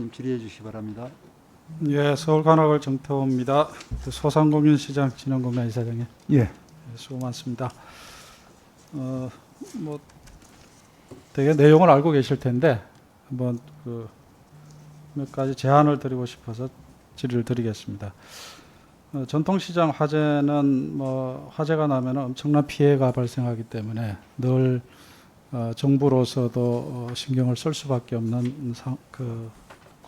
좀 질의해 주시기 바랍니다. 예, 서울 관악을 정태호입니다. 그 소상공인시장 진흥공단 이사장님 예. 예, 수고 많습니다. 어, 뭐 되게 내용을 알고 계실 텐데 한번 그 몇 가지 제안을 드리고 싶어서 질의를 드리겠습니다. 어, 전통시장 화재는 뭐 화재가 나면 엄청난 피해가 발생하기 때문에 늘 어, 정부로서도 어, 신경을 쓸 수밖에 없는 상, 그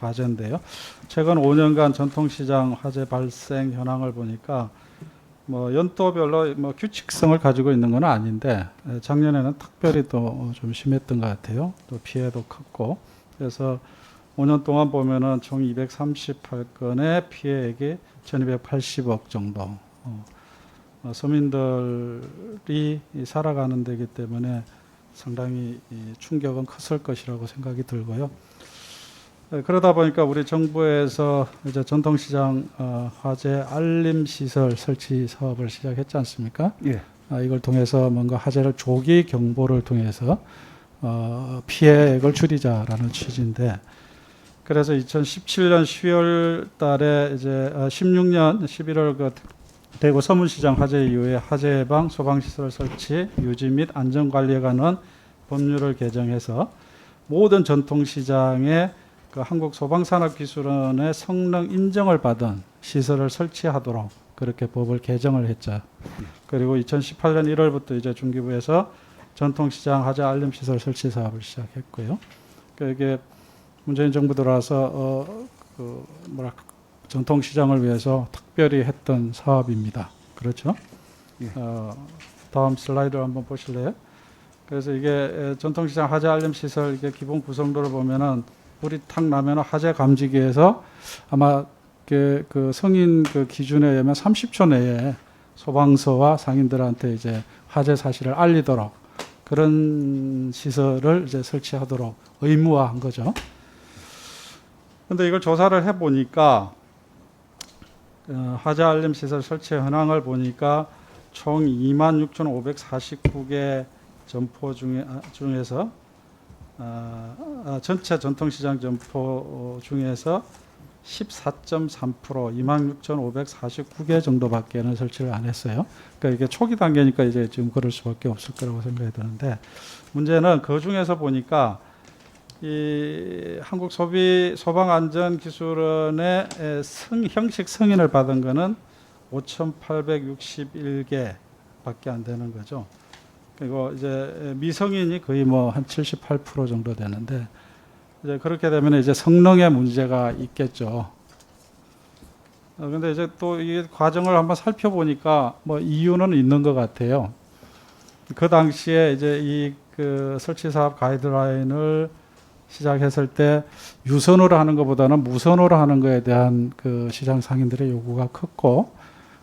과제인데요. 최근 5년간 전통시장 화재 발생 현황을 보니까 뭐 연도별로 뭐 규칙성을 가지고 있는 건 아닌데 에, 작년에는 특별히 또 좀 심했던 것 같아요. 또 피해도 컸고 그래서 5년 동안 보면은 총 238건의 피해액이 1,280억 정도. 어, 어, 서민들이 이 살아가는 데기 때문에 상당히 이 충격은 컸을 것이라고 생각이 들고요. 네, 그러다 보니까 우리 정부에서 이제 전통시장 어, 화재 알림 시설 설치 사업을 시작했지 않습니까? 예. 아, 이걸 통해서 뭔가 화재를 조기 경보를 통해서 어, 피해액을 줄이자라는 취지인데 그래서 2017년 10월 달에 이제 어, 16년 11월 그 대구 서문시장 화재 이후에 화재 예방 소방시설 설치 유지 및 안전 관리에 관한 법률을 개정해서 모든 전통시장에 그 한국 소방산업기술원의 성능 인정을 받은 시설을 설치하도록 그렇게 법을 개정을 했죠. 그리고 2018년 1월부터 이제 중기부에서 전통시장 화재 알림 시설 설치 사업을 시작했고요. 그 이게 문재인 정부 들어와서 어, 그 뭐랄까 전통시장을 위해서 특별히 했던 사업입니다. 그렇죠? 예. 어, 다음 슬라이드 한번 보실래요? 그래서 이게 에, 전통시장 화재 알림 시설 이게 기본 구성도를 보면은 탁 나면 화재 감지기에서 아마 그, 그 성인 그 기준에 의하면 30초 내에 소방서와 상인들한테 이제 화재 사실을 알리도록 그런 시설을 이제 설치하도록 의무화한 거죠. 근데 이걸 조사를 해 보니까 어, 화재 알림 시설 설치 현황을 보니까 총 26,549개 점포 중에 아, 중에서 아, 아, 전체 전통시장 점포 어, 중에서 14.3% 26,549개 정도밖에는 설치를 안 했어요. 그러니까 이게 초기 단계니까 이제 지금 그럴 수밖에 없을 거라고 생각이 드는데 문제는 그 중에서 보니까 이 한국 소비 소방 안전 기술원의 에, 승, 형식 승인을 받은 거는 5,861개밖에 안 되는 거죠. 그리고 이제 미성인이 거의 뭐 한 78% 정도 되는데 이제 그렇게 되면 이제 성능에 문제가 있겠죠. 어, 근데 이제 또 이 과정을 한번 살펴보니까 뭐 이유는 있는 것 같아요. 그 당시에 이제 이 그 설치 사업 가이드라인을 시작했을 때 유선으로 하는 것보다는 무선으로 하는 것에 대한 그 시장 상인들의 요구가 컸고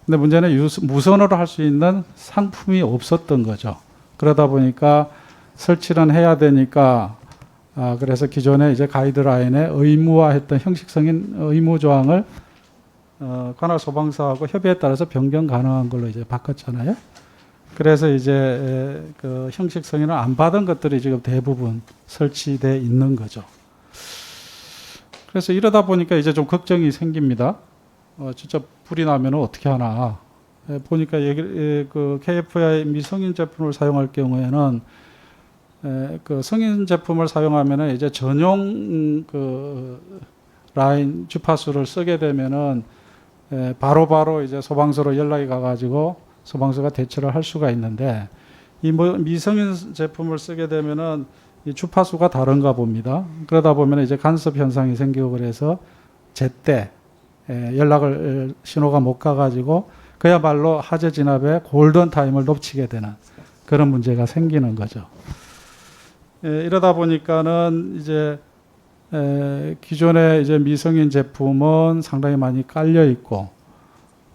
근데 문제는 유, 무선으로 할 수 있는 상품이 없었던 거죠. 그러다 보니까 설치는 해야 되니까 아 그래서 기존에 이제 가이드라인에 의무화했던 형식성인 의무 조항을 어, 관할 소방서하고 협의에 따라서 변경 가능한 걸로 이제 바꿨잖아요. 그래서 이제 에, 그 형식 승인을 안 받은 것들이 지금 대부분 설치돼 있는 거죠. 그래서 이러다 보니까 이제 좀 걱정이 생깁니다. 어, 진짜 불이 나면 어떻게 하나. 에, 보니까 얘기, 에, 그 KFI 미성인 제품을 사용할 경우에는 에, 그 성인 제품을 사용하면은 이제 전용 음, 그 라인 주파수를 쓰게 되면은 에, 바로 바로 이제 소방서로 연락이 가가지고 소방서가 대처를 할 수가 있는데 이뭐 미성인 제품을 쓰게 되면은 이 주파수가 다른가 봅니다. 그러다 보면 이제 간섭 현상이 생기고 그래서 제때 에, 연락을 에, 신호가 못 가가지고 그야말로 화재 진압의 골든 타임을 놓치게 되는 그런 문제가 생기는 거죠. 에, 이러다 보니까는 이제 에, 기존의 이제 미성인 제품은 상당히 많이 깔려 있고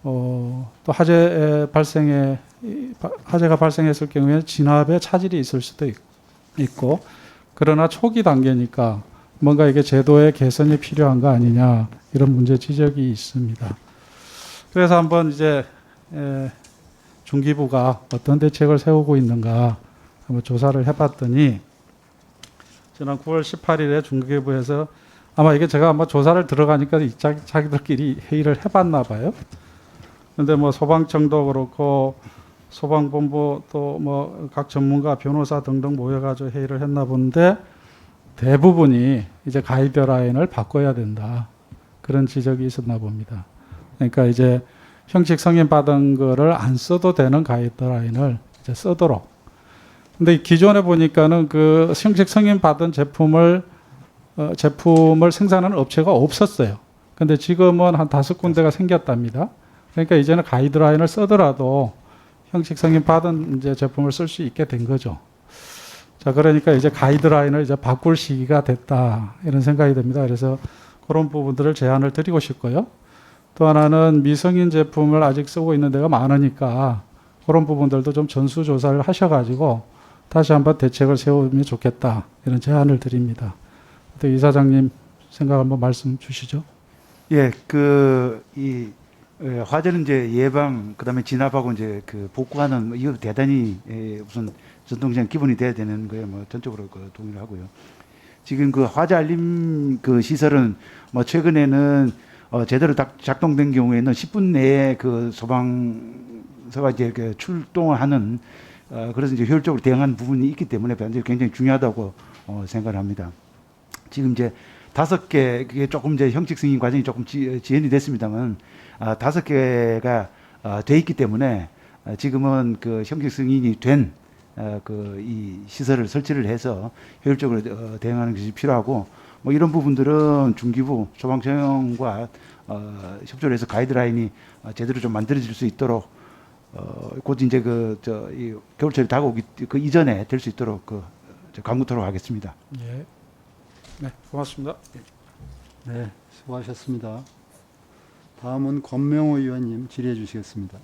어, 또 화재 발생에 화재가 발생했을 경우에 진압에 차질이 있을 수도 있, 있고 그러나 초기 단계니까 뭔가 이게 제도의 개선이 필요한 거 아니냐 이런 문제 지적이 있습니다. 그래서 한번 이제 에, 중기부가 어떤 대책을 세우고 있는가 한번 조사를 해봤더니 지난 9월 18일에 중기부에서 아마 이게 제가 아마 조사를 들어가니까 자기들끼리 회의를 해봤나 봐요. 근데 뭐 소방청도 그렇고 소방본부 또 뭐 각 전문가 변호사 등등 모여가지고 회의를 했나 본데 대부분이 이제 가이드라인을 바꿔야 된다 그런 지적이 있었나 봅니다. 그러니까 이제 형식 승인 받은 거를 안 써도 되는 가이드라인을 이제 쓰도록. 근데 기존에 보니까는 그 형식 승인 받은 제품을 어, 제품을 생산하는 업체가 없었어요. 근데 지금은 한 다섯 군데가 생겼답니다. 그러니까 이제는 가이드라인을 쓰더라도 형식 승인 받은 이제 제품을 쓸 수 있게 된 거죠. 자, 그러니까 이제 가이드라인을 이제 바꿀 시기가 됐다 이런 생각이 듭니다. 그래서 그런 부분들을 제안을 드리고 싶고요. 또 하나는 미성인 제품을 아직 쓰고 있는 데가 많으니까 그런 부분들도 좀 전수조사를 하셔가지고 다시 한번 대책을 세우면 좋겠다 이런 제안을 드립니다. 또 이사장님 생각 한번 말씀 주시죠. 예, 그 이 화재는 이제 예방 그다음에 진압하고 이제 그 복구하는 뭐 이거 대단히 예, 우선 전통적 기본이 돼야 되는 거에 뭐 전적으로 그 동의를 하고요. 지금 그 화재 알림 그 시설은 뭐 최근에는 어 제대로 작- 작동된 경우에는 10분 내에 그 소방서가 이제 그 출동을 하는 어 그래서 이제 효율적으로 대응하는 부분이 있기 때문에 굉장히 중요하다고 어 생각을 합니다. 지금 이제 다섯 개 그게 조금 이제 형식 승인 과정이 조금 지, 지연이 됐습니다만 아, 다섯 개가 아, 돼 있기 때문에 아, 지금은 그 형식 승인이 된 어, 그이 시설을 설치를 해서 효율적으로 어, 대응하는 것이 필요하고 뭐 이런 부분들은 중기부 소방청과 어, 협조를 해서 가이드라인이 어, 제대로 좀 만들어질 수 있도록 어, 곧 이제 그 저 이 겨울철이 다가오기 그 이전에 될 수 있도록 그저 강구토록 하겠습니다. 예. 네, 고맙습니다. 네, 수고하셨습니다. 다음은 권명호 의원님 질의해 주시겠습니다.